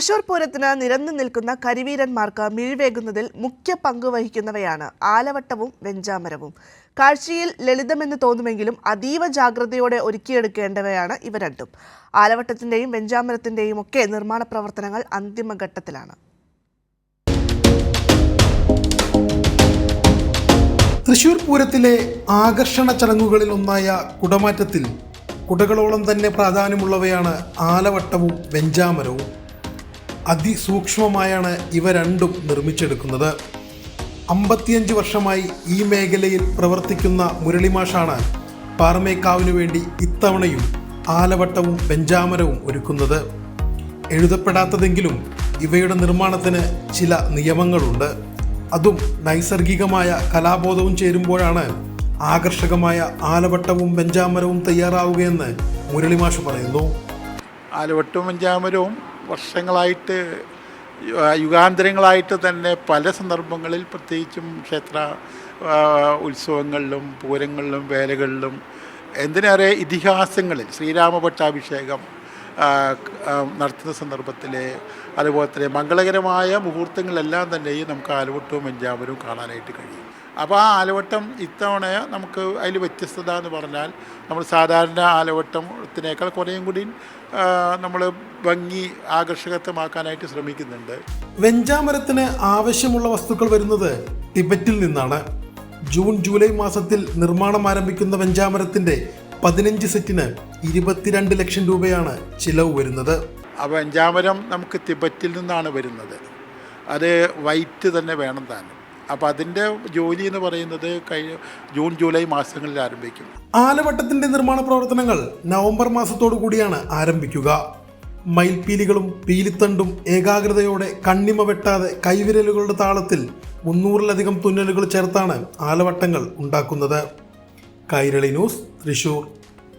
തൃശൂർ പൂരത്തിന് നിരന്നു നിൽക്കുന്ന കരിവീരന്മാർക്ക് മിഴിവേകുന്നതിൽ മുഖ്യ പങ്ക് വഹിക്കുന്നവയാണ് ആലവട്ടവും വെഞ്ചാമരവും. കാഴ്ചയിൽ ലളിതമെന്ന് തോന്നുമെങ്കിലും അതീവ ജാഗ്രതയോടെ ഒരുക്കിയെടുക്കേണ്ടവയാണ് ഇവ രണ്ടും. ആലവട്ടത്തിന്റെയും വെഞ്ചാമരത്തിന്റെയും ഒക്കെ നിർമ്മാണ പ്രവർത്തനങ്ങൾ അന്തിമഘട്ടത്തിലാണ്. തൃശൂർ പൂരത്തിലെ ആകർഷണ ചടങ്ങുകളിൽ ഒന്നായ കുടമാറ്റത്തിൽ കുടകളോളം തന്നെ പ്രാധാന്യമുള്ളവയാണ് ആലവട്ടവും വെഞ്ചാമരവും. അതിസൂക്ഷ്മമായാണ് ഇവ രണ്ടും നിർമ്മിച്ചെടുക്കുന്നത്. അമ്പത്തിയഞ്ച് വർഷമായി ഈ മേഖലയിൽ പ്രവർത്തിക്കുന്ന മുരളിമാഷാണ് പാറമേക്കാവിനു വേണ്ടി ഇത്തവണയും ആലവട്ടവും പെഞ്ചാമരവും ഒരുക്കുന്നത്. എഴുതപ്പെടാത്തതെങ്കിലും ഇവയുടെ നിർമ്മാണത്തിന് ചില നിയമങ്ങളുണ്ട്. അതും നൈസർഗികമായ കലാബോധവും ചേരുമ്പോഴാണ് ആകർഷകമായ ആലവട്ടവും പെഞ്ചാമരവും തയ്യാറാവുകയെന്ന് മുരളിമാഷ് പറയുന്നു. ആലവട്ടവും പഞ്ചാമരവും വർഷങ്ങളായിട്ട് യുഗാന്തരങ്ങളായിട്ട് തന്നെ പല സന്ദർഭങ്ങളിൽ പ്രത്യേകിച്ചും ക്ഷേത്ര ഉത്സവങ്ങളിലും പൂരങ്ങളിലും വേലകളിലും എന്തിനേറെ ഇതിഹാസങ്ങളിൽ ശ്രീരാമ പട്ടാഭിഷേകം നടത്തുന്ന സന്ദർഭത്തിൽ അതുപോലെ തന്നെ മംഗളകരമായ മുഹൂർത്തങ്ങളെല്ലാം തന്നെയും നമുക്ക് ആലുവട്ടവും പഞ്ചാമരവും കാണാനായിട്ട് കഴിയും. അപ്പോൾ ആ ആലവട്ടം ഇത്തവണ നമുക്ക് അതിൽ വ്യത്യസ്തത എന്ന് പറഞ്ഞാൽ നമ്മൾ സാധാരണ ആലവട്ടത്തിനേക്കാൾ കുറേയും കൂടി നമ്മൾ ഭംഗി ആകർഷകത്വമാക്കാനായിട്ട് ശ്രമിക്കുന്നുണ്ട്. വെഞ്ചാമരത്തിന് ആവശ്യമുള്ള വസ്തുക്കൾ വരുന്നത് ടിബറ്റിൽ നിന്നാണ്. ജൂൺ ജൂലൈ മാസത്തിൽ നിർമ്മാണം ആരംഭിക്കുന്ന വെഞ്ചാമരത്തിന്റെ പതിനഞ്ച് സെറ്റിന് ഇരുപത്തിരണ്ട് ലക്ഷം രൂപയാണ് ചിലവ് വരുന്നത്. ആ വെഞ്ചാമരം നമുക്ക് ടിബറ്റിൽ നിന്നാണ് വരുന്നത്. അത് വൈറ്റ് തന്നെ വേണം താനും. അപ്പോൾ അതിന്റെ ജോലി എന്ന് പറയുന്നത് കഴിഞ്ഞ ജൂൺ ജൂലൈ മാസങ്ങളിൽ ആരംഭിക്കും. ആലവട്ടത്തിന്റെ നിർമ്മാണ പ്രവർത്തനങ്ങൾ നവംബർ മാസത്തോടു കൂടിയാണ് ആരംഭിക്കുക. മയിൽപീലികളും പീലിത്തണ്ടും ഏകാഗ്രതയോടെ കണ്ണിമ വെട്ടാതെ കൈവിരലുകളുടെ താളത്തിൽ മുന്നൂറിലധികം തുന്നലുകൾ ചേർത്താണ് ആലവട്ടങ്ങൾ ഉണ്ടാക്കുന്നത്. കൈരളി ന്യൂസ് തൃശൂർ.